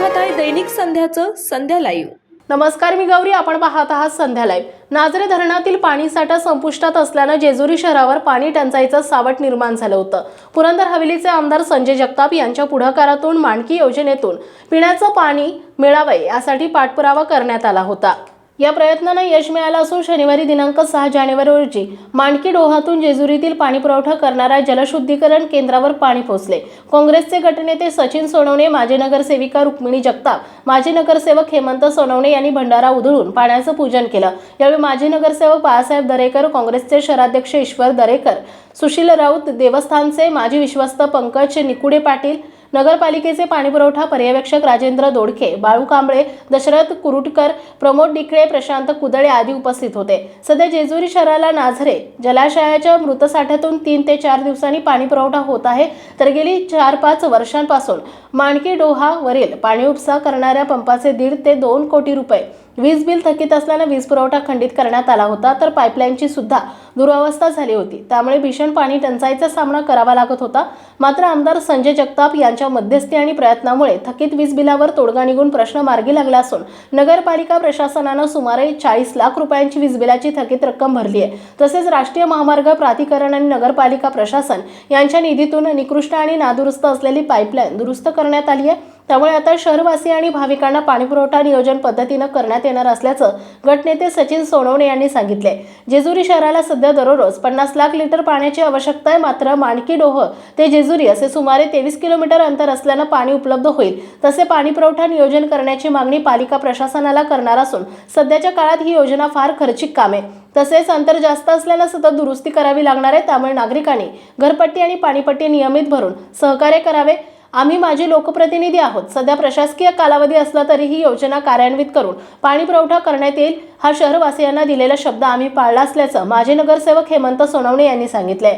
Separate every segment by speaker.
Speaker 1: दैनिक संध्याचं संध्या live
Speaker 2: नमस्कार मी गौरी. आपण पाहत आहात संध्या लाईव्ह नाझरे धरणातील पाणीसाठा संपुष्टात असल्यानं जेजुरी शहरावर पाणी टंचाईचं सावट निर्माण झालं होतं. पुरंदर हवेलीचे आमदार संजय जगताप यांच्या पुढाकारातून मांडकी योजनेतून पिण्याचं पाणी मिळावं यासाठी पाठपुरावा करण्यात आला होता. या प्रयत्नांना यश मिळालं असून शनिवारी दिनांक सहा जानेवारी रोजी मांडकी डोहातून जेजुरीतील पाणी पुरवठा करणाऱ्या जलशुद्धीकरण केंद्रावर पाणी पोहोचले. काँग्रेसचे गटनेते सचिन सोनवणे माजी नगरसेविका रुक्मिणी जगताप माजी नगरसेवक हेमंत सोनवणे यांनी भंडारा उधळून पाण्याचं पूजन केलं. यावेळी माजी नगरसेवक बाळासाहेब दरेकर काँग्रेसचे शहराध्यक्ष ईश्वर दरेकर सुशील राऊत देवस्थानचे माजी विश्वस्त पंकज निकुडे पाटील नगरपालिकेचे पाणीपुरवठा पर्यवेक्षक राजेंद्र दोडके बाळू कांबळे दशरथ कुरुटकर प्रमोद डिकळे प्रशांत कुदळे आदी उपस्थित होते. सध्या जेजुरी शहराला नाझरे जलाशयाच्या मृतसाठ्यातून तीन ते चार दिवसांनी पाणीपुरवठा होत आहे. तर गेली चार पाच वर्षांपासून माणकी डोहावरील पाणी उपसा करणाऱ्या पंपाचे दीड ते दोन कोटी रुपये वीज बिल थकीत असल्यानं वीज पुरवठा खंडित करण्यात आला होता तर पाईपलाईनची सुद्धा दुरावस्था झाली होती. त्यामुळे भीषण पाणी टंचाईचा सामना करावा लागत होता. मात्र आमदार संजय जगताप यांच्या मध्यस्थी आणि प्रयत्नामुळे थकीत वीज बिलावर तोडगा निघून प्रश्न मार्गी लागला असून नगरपालिका प्रशासनानं सुमारे चाळीस लाख रुपयांची वीज बिलाची थकीत रक्कम भरली आहे. तसेच राष्ट्रीय महामार्ग प्राधिकरण आणि नगरपालिका प्रशासन यांच्या निधीतून निकृष्ट आणि नादुरुस्त असलेली पाईपलाईन दुरुस्त करण्यात आली आहे. त्यामुळे आता शहरवासी आणि भाविकांना पाणीपुरवठा नियोजन पद्धतीनं करण्यात येणार असल्याचं गटनेते सचिन सोनवणे यांनी सांगितले जेजुरी शहराला सध्या दररोज पन्नास लाख लिटर पाण्याची आवश्यकता आहे. मात्र माणकी डोह ते जेजुरी असे सुमारे तेवीस किलोमीटर अंतर असल्यानं पाणी उपलब्ध होईल. तसे पाणीपुरवठा नियोजन करण्याची मागणी पालिका प्रशासनाला करणार असून सध्याच्या काळात ही योजना फार खर्चिक काम आहे. तसेच अंतर जास्त असल्यानं सतत दुरुस्ती करावी लागणार आहे. त्यामुळे नागरिकांनी घरपट्टी आणि पाणीपट्टी नियमित भरून सहकार्य करावे. आम्ही माझे लोकप्रतिनिधी आहोत. सध्या प्रशासकीय कालावधी असला तरी ही योजना कार्यान्वित करून पाणी पुरवठा करण्यात येईल हा शहरवासियांना दिलेला शब्द आम्ही पाळला असल्याचं माजी नगरसेवक हेमंत सोनवणे यांनी सांगितले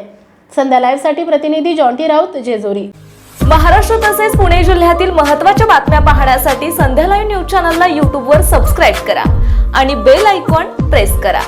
Speaker 2: संध्या लाईव्हसाठी प्रतिनिधी जॉन्टी राऊत जेजुरी.
Speaker 1: महाराष्ट्र तसेच पुणे जिल्ह्यातील महत्त्वाच्या बातम्या पाहण्यासाठी संध्या लाईव्ह न्यूज चॅनलला यूट्यूबवर सबस्क्राईब करा आणि बेल आयकॉन प्रेस करा.